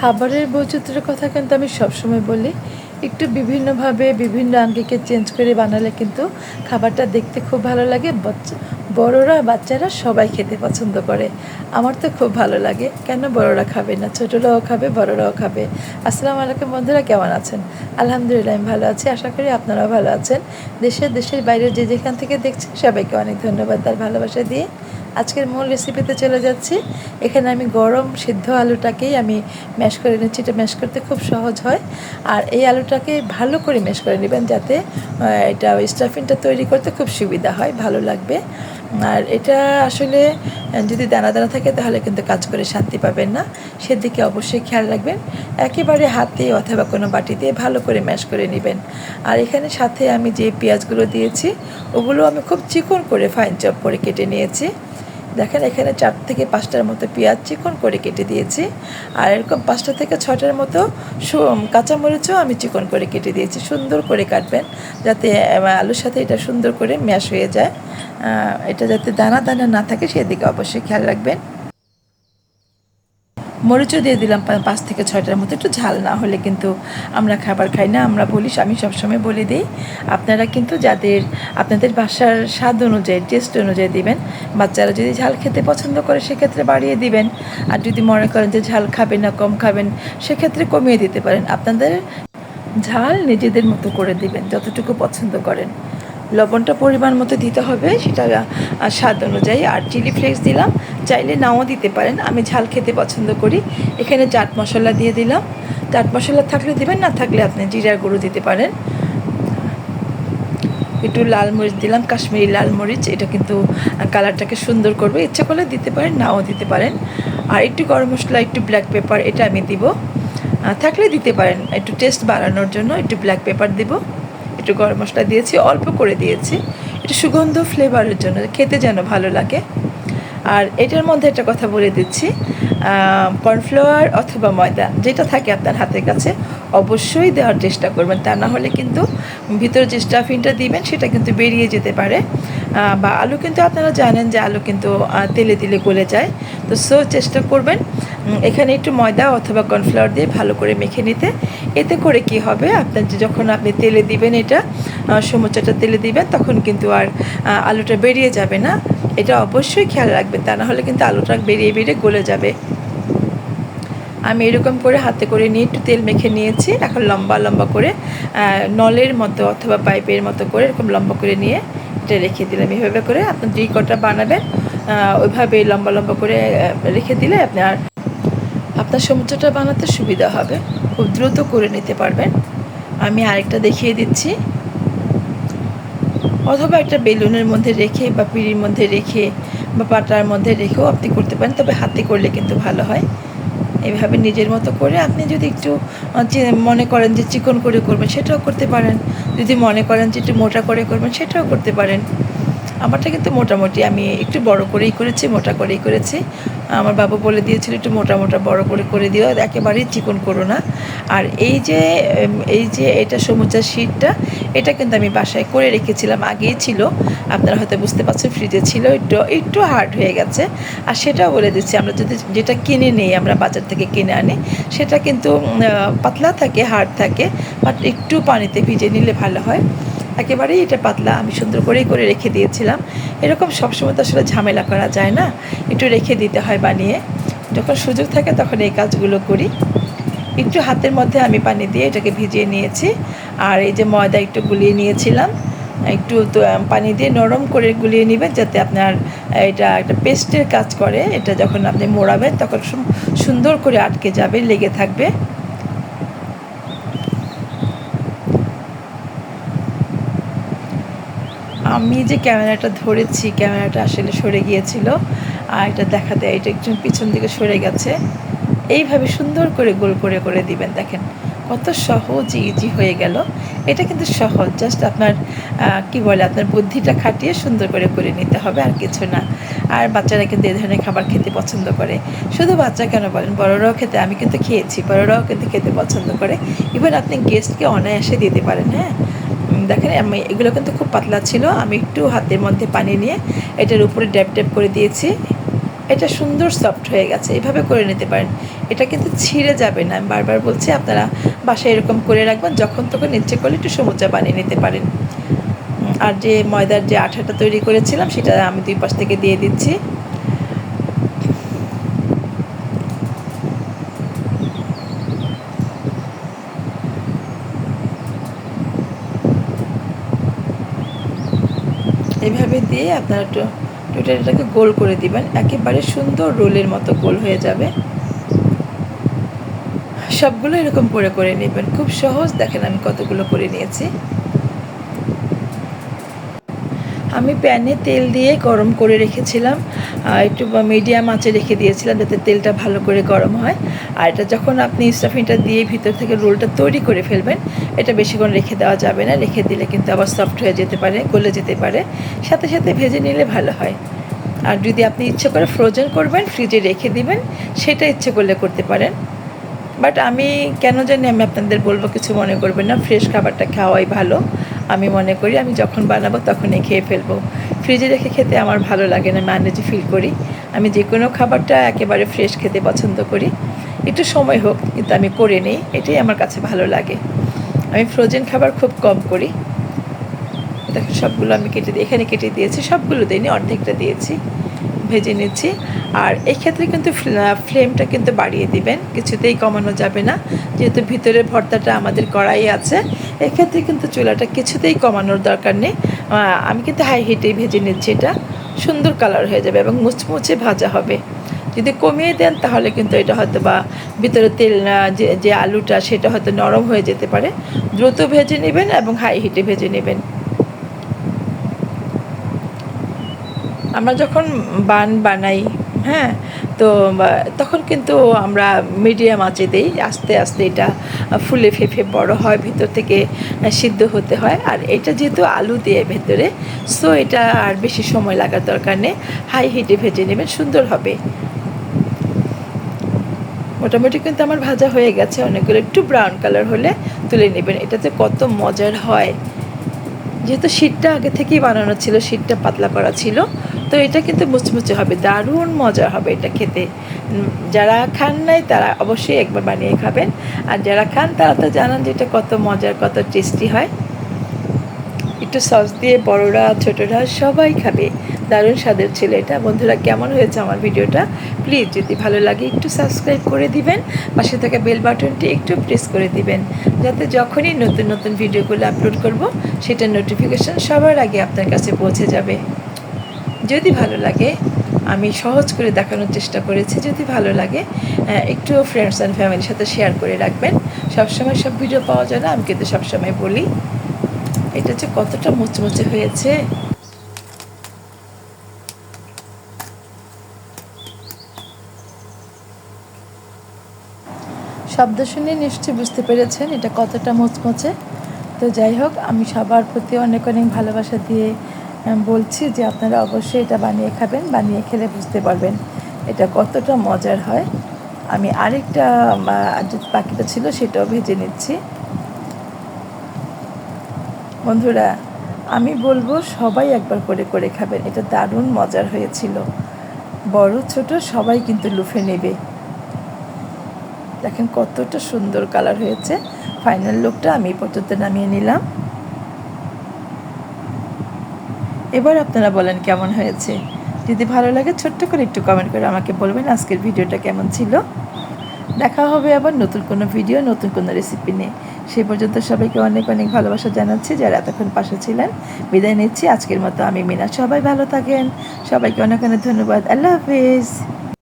খাবারের বৈচিত্র্যের কথা কিন্তু আমি সবসময় বলি। একটু বিভিন্নভাবে বিভিন্ন আঙ্গিকে চেঞ্জ করে বানালে কিন্তু খাবারটা দেখতে খুব ভালো লাগে। বড়রা, বাচ্চারা সবাই খেতে পছন্দ করে। আমার তো খুব ভালো লাগে। কেন বড়রা খাবে না? ছোটরাও খাবে, বড়রাও খাবে। আসসালামু আলাইকুম বন্ধুরা, কেমন আছেন? আলহামদুলিল্লাহ আমি ভালো আছি। আশা করি আপনারাও ভালো আছেন। দেশের দেশের বাইরে যে যেখান থেকে দেখছেন সবাইকে অনেক ধন্যবাদ তার ভালোবাসা দিয়ে। আজকের মূল রেসিপিতে চলে যাচ্ছি। এখানে আমি গরম সিদ্ধ আলুটাকেই আমি ম্যাশ করে নিচ্ছি। এটা ম্যাশ করতে খুব সহজ হয়। আর এই আলুটাকে ভালো করে ম্যাশ করে নেবেন যাতে এটা স্টাফিংটা তৈরি করতে খুব সুবিধা হয়, ভালো লাগবে। আর এটা আসলে যদি দানা দানা থাকে তাহলে কিন্তু কাজ করে শান্তি পাবেন না। সেদিকে অবশ্যই খেয়াল রাখবেন। একেবারে হাতে অথবা কোনো বাটি দিয়ে ভালো করে ম্যাশ করে নেবেন। আর এখানে সাথে আমি যে পেঁয়াজগুলো দিয়েছি, ওগুলো আমি খুব চিকন করে ফাইন চপ করে কেটে নিয়েছি। দেখেন, এখানে চার থেকে পাঁচটার মতো পেঁয়াজ চিকন করে কেটে দিয়েছি। আর এরকম পাঁচটা থেকে ছটার মতো কাঁচামরিচও আমি চিকন করে কেটে দিয়েছি। সুন্দর করে কাটবেন যাতে আলুর সাথে এটা সুন্দর করে ম্যাশ হয়ে যায়। এটা যাতে দানা দানা না থাকে সেদিকে অবশ্যই খেয়াল রাখবেন। মরিচও দিয়ে দিলাম পাঁচ থেকে ছয়টার মতো একটু ঝাল না হলে কিন্তু আমরা খাবার খাই না। আমরা বলি, আমি সবসময় বলে দিই, আপনারা কিন্তু যাদের, আপনাদের বাসার স্বাদ অনুযায়ী টেস্ট অনুযায়ী দিবেন। বাচ্চারা যদি ঝাল খেতে পছন্দ করে, সেক্ষেত্রে বাড়িয়ে দিবেন। আর যদি মনে করেন যে ঝাল খাবেন না, কম খাবেন, সেক্ষেত্রে কমিয়ে দিতে পারেন। আপনাদের ঝাল নিজেদের মতো করে দিবেন, যতটুকু পছন্দ করেন। লবণটা পরিমাণ মতো দিতে হবে, সেটা স্বাদ অনুযায়ী। আর চিলি ফ্লেক্স দিলাম, চাইলে নাও দিতে পারেন, আমি ঝাল খেতে পছন্দ করি। এখানে চাট মশলা দিয়ে দিলাম। চাট মশলা থাকলে দিবেন, না থাকলে আপনি জিরার গুঁড়ো দিতে পারেন। একটু লাল মরিচ দিলাম, কাশ্মীরি লাল মরিচ, এটা কিন্তু কালারটাকে সুন্দর করবে। ইচ্ছে করলে দিতে পারেন, নাও দিতে পারেন। আর একটু গরম মশলা, একটু ব্ল্যাক পেপার এটা আমি দিব। থাকলে দিতে পারেন, একটু টেস্ট বাড়ানোর জন্য একটু ব্ল্যাক পেপার দিব। একটু গরম মশলা দিয়েছি, অল্প করে দিয়েছি। একটু সুগন্ধ ফ্লেভারের জন্য, খেতে যেন ভালো লাগে। আর এটার মধ্যে একটা কথা বলে দিচ্ছি কর্নফ্লাওয়ার অথবা ময়দা, যেটা থাকে আপনার হাতের কাছে, অবশ্যই দেওয়ার চেষ্টা করবেন। তা না হলে কিন্তু ভিতরে যে স্টাফিংটা দিবেন, সেটা কিন্তু বেরিয়ে যেতে পারে। বা আলু কিন্তু আপনারা জানেন যে আলু কিন্তু তেলে তেলে গলে যায়। তো সো চেষ্টা করবেন এখানে একটু ময়দা অথবা কর্নফ্লাওয়ার দিয়ে ভালো করে মেখে নিতে। এতে করে কি হবে? আপনার যখন আপনি তেলে দিবেন এটা সমুচাটা তেলে দিবেন, তখন কিন্তু আর আলুটা বেরিয়ে যাবে না। এটা অবশ্যই খেয়াল রাখবেন, তা না হলে কিন্তু আলুটা বেরিয়ে বেরিয়ে গলে যাবে। আমি এরকম করে হাতে করে নিয়ে একটু তেল মেখে নিয়েছি। এখন লম্বা লম্বা করে নলের মতো অথবা পাইপের মতো করে এরকম লম্বা করে নিয়ে এটা রেখে দিলাম। এভাবে করে আপনি যেই কটা বানাবেন ওইভাবে লম্বা লম্বা করে রেখে দিলে আপনার আপনার সমুদ্রটা বানাতে সুবিধা হবে। খুব দ্রুত করে নিতে পারবেন। আমি আরেকটা দেখিয়ে দিচ্ছি। অথবা একটা বেলুনের মধ্যে রেখে বা পিঁড়ির মধ্যে রেখে বা পাটার মধ্যে রেখেও আপনি করতে পারেন, তবে হাতে করলে কিন্তু ভালো হয়। এইভাবে নিজের মতো করে আপনি যদি একটু মনে করেন যে চিকন করে করবেন, সেটাও করতে পারেন। যদি মনে করেন যে একটু মোটা করে করবেন, সেটাও করতে পারেন। আমারটা কিন্তু মোটামুটি আমি একটু বড় করেই করেছি, মোটা করেই করেছি। আমার বাবু বলে দিয়েছিল একটু মোটা মোটা বড় করে করে দিও, একেবারেই চিকন করো না। আর এই যে এই যে এটা সমুচার শীটটা এটা কিন্তু আমি বাসায় করে রেখেছিলাম, আগেই ছিল। আপনারা হয়তো বুঝতে পারছেন ফ্রিজে ছিল, একটু একটু হার্ড হয়ে গেছে। আর সেটাও বলে দিচ্ছি, আমরা যদি যেটা কিনে নিই, আমরা বাজার থেকে কিনে আনি, সেটা কিন্তু পাতলা থাকে হার্ড থাকে বাট একটু পানিতে ভিজে নিলে ভালো হয়। একেবারেই এটা পাতলা, আমি সুন্দর করেই করে রেখে দিয়েছিলাম। এরকম সবসময় তো আসলে ঝামেলা করা যায় না। একটু রেখে দিতে হয় বানিয়ে। যখন সুযোগ থাকে তখন এই কাজগুলো করি। একটু হাতের মধ্যে আমি পানি দিয়ে এটাকে ভিজিয়ে নিয়েছি। আর এই যে ময়দা একটু গুলিয়ে নিয়েছিলাম, একটু পানি দিয়ে নরম করে গুলিয়ে নেবেন যাতে আপনার এটা একটা পেস্টের কাজ করে। এটা যখন আপনি মোড়াবেন তখন সুন্দর করে আটকে যাবে, লেগে থাকবে। আমি যে ক্যামেরাটা ধরেছি, ক্যামেরাটা আসলে সরে গিয়েছিল। আর এটা দেখা দেয় এটা একজন পিছন দিকে সরে গেছে। এইভাবে সুন্দর করে গোল করে করে দিবেন, দেখেন। কত সহজ ইজি হয়ে গেল। এটা কিন্তু সহজ জাস্ট আপনার কি বলে, আপনার বুদ্ধিটা খাটিয়ে সুন্দর করে করে নিতে হবে, আর কিছু না। আর বাচ্চারা কিন্তু এই ধরনের খাবার খেতে পছন্দ করে। শুধু বাচ্চা কেন বলেন? বড়রাও খেতে, আমি কিন্তু খেয়েছি, বড়রাও কিন্তু খেতে পছন্দ করে। ইভেন আপনি গেস্টকে অনায়াসে দিতে পারেন হ্যাঁ? দেখেন, আমি এগুলো কিন্তু খুব পাতলা ছিল। আমি একটু হাতের মধ্যে পানি নিয়ে এটার উপরে ড্যাপ ড্যাপ করে দিয়েছি। এটা সুন্দর সফট হয়ে গেছে, এভাবে করে নিতে পারেন। এটা কিন্তু ছিঁড়ে যাবে না। আমি বারবার বলছি, আপনারা বাসায় এরকম করে রাখবেন, যখন তখন ইচ্ছে করলে একটু সমুচা বানিয়ে নিতে পারেন। আর যে ময়দার যে আঠাটা তৈরি করেছিলাম, সেটা আমি দুই পাশ থেকে দিয়ে দিচ্ছি। এভাবে দিয়ে আপনারা একটু টোটালটাকে গোল করে দিবেন। একেবারে সুন্দর রোলের মতো গোল হয়ে যাবে। সবগুলো এরকম করে করে নেবেন। খুব সহজ। দেখেন আমি কতগুলো করে নিয়েছি। আমি প্যানে তেল দিয়ে গরম করে রেখেছিলাম। একটু মিডিয়াম আঁচে রেখে দিয়েছিলাম যাতে তেলটা ভালো করে গরম হয়। আর এটা যখন আপনি স্টাফিংটা দিয়ে ভিতর থেকে রোলটা তৈরি করে ফেলবেন, এটা বেশিক্ষণ রেখে দেওয়া যাবে না। রেখে দিলে কিন্তু আবার সফট হয়ে যেতে পারে, গলে যেতে পারে। সাথে সাথে ভেজে নিলে ভালো হয়। আর যদি আপনি ইচ্ছে করে ফ্রোজেন করবেন ফ্রিজে রেখে দিবেন, সেটা ইচ্ছে করলে করতে পারেন। বাট আমি কেন জানি আমি আপনাদের বলব, কিছু মনে করবেন না। ফ্রেশ খাবারটা খাওয়াই ভালো। আমি মনে করি, আমি যখন বানাবো তখনই খেয়ে ফেলব। ফ্রিজে রেখে খেতে আমার ভালো লাগে না, আমি আনএজি ফিল করি। আমি যে কোনো খাবারটা একেবারে ফ্রেশ খেতে পছন্দ করি। একটু সময় হোক, কিন্তু আমি করে নিই। এটাই আমার কাছে ভালো লাগে। আমি ফ্রোজেন খাবার খুব কম করি। দেখেন সবগুলো আমি কেটে দিই এখানে কেটে দিয়েছি, সবগুলো দিইনি, অর্ধেকটা দিয়েছি, ভেজে নিচ্ছি আর এই ক্ষেত্রে কিন্তু ফ্লেমটা কিন্তু বাড়িয়ে দিবেন, কিছুতেই কমানো যাবে না। যেহেতু ভিতরের ভর্তাটা আমাদের কড়াই আছে, এক্ষেত্রে কিন্তু চুলাটা কিছুতেই কমানোর দরকার নেই। আমি কিন্তু হাই হিটেই ভেজে নিচ্ছি এটা। সুন্দর কালার হয়ে যাবে এবং মুচমুচে ভাজা হবে। যদি কমিয়ে দেন, তাহলে কিন্তু এটা হয়তো বা ভিতরে তেল যে যে আলুটা, সেটা হয়তো নরম হয়ে যেতে পারে। দ্রুত ভেজে নেবেন এবং হাই হিটে ভেজে নেবেন। আমরা যখন বান বানাই হ্যাঁ তো তখন কিন্তু আমরা মিডিয়াম আঁচে দিই, আস্তে আস্তে এটা ফুলে ফেঁপে বড় হয়, ভিতর থেকে সিদ্ধ হতে হয়। আর এটা যেহেতু আলু দিয়ে ভেতরে সো এটা আর বেশি সময় লাগার দরকার নেই। হাই হিটে ভেজে নেবেন, সুন্দর হবে। মোটামুটি কিন্তু আমার ভাজা হয়ে গেছে। অনেকগুলো একটু ব্রাউন কালার হলে তুলে নেবেন। এটাতে কত মজার হয়। যেহেতু শীতটা আগে থেকেই বানানো ছিল, শীতটা পাতলা করা ছিল, তো এটা কিন্তু মুচমুচে হবে, দারুণ মজা হবে এটা খেতে। যারা খান নাই তারা অবশ্যই একবার বানিয়ে খাবেন। আর যারা খান তারা তো জানান যে এটা কত মজার, কত টেস্টি হয়। একটু সস দিয়ে বড়রা, ছোটরা সবাই খাবে। দারুণ স্বাদের ছিল এটা। বন্ধুরা, কেমন হয়েছে আমার ভিডিওটা? প্লিজ যদি ভালো লাগে, একটু সাবস্ক্রাইব করে দিবেন। পাশে থাকা বেল বাটনটি একটু প্রেস করে দিবেন। যাতে যখনই নতুন নতুন ভিডিওগুলো আপলোড করব সেটার নোটিফিকেশন সবার আগে আপনার কাছে পৌঁছে যাবে। যদি ভালো লাগে, আমি সহজ করে দেখানোর চেষ্টা করেছি। যদি ভালো লাগে একটু ফ্রেন্ডস অ্যান্ড ফ্যামিলির সাথে শেয়ার করে রাখবেন। সবসময় সব ভিডিও পাওয়া যায় না, আমি কিন্তু সবসময় বলি। এটা যে কতটা মুচমুচে হয়েছে। শব্দ শুনে নিশ্চয়ই বুঝতে পেরেছেন এটা কতটা মুচমুচে। তো যাই হোক, আমি সবার প্রতি অনেক অনেক ভালোবাসা দিয়ে বলছি যে আপনারা অবশ্যই এটা বানিয়ে খাবেন, বানিয়ে খেলে বুঝতে পারবেন এটা কতটা মজার হয়। আমি আরেকটা বাকিটা ছিল সেটাও ভেজে নিচ্ছি। বন্ধুরা, আমি বলব সবাই একবার করে করে খাবেন। এটা দারুণ মজার হয়েছিল। বড়, ছোট সবাই কিন্তু লুফে নেবে। দেখেন কতটা সুন্দর কালার হয়েছে। ফাইনাল লুকটা আমি পর্যন্ত নামিয়ে নিলাম। এবার আপনারা বলেন কেমন হয়েছে? যদি ভালো লাগে ছোট্ট করে একটু কমেন্ট করে আমাকে বলবেন আজকের ভিডিওটা কেমন ছিল। দেখা হবে আবার নতুন কোনো ভিডিও নতুন কোনো রেসিপি নিয়ে। সেই পর্যন্ত সবাইকে অনেক অনেক ভালোবাসা জানাচ্ছি যারা এতক্ষণ পাশে ছিলেন। বিদায় নিচ্ছি। আজকের মতো আমি মিনা। সবাই ভালো থাকেন। সবাইকে অনেক অনেক ধন্যবাদ। আল্লাহ হাফিজ।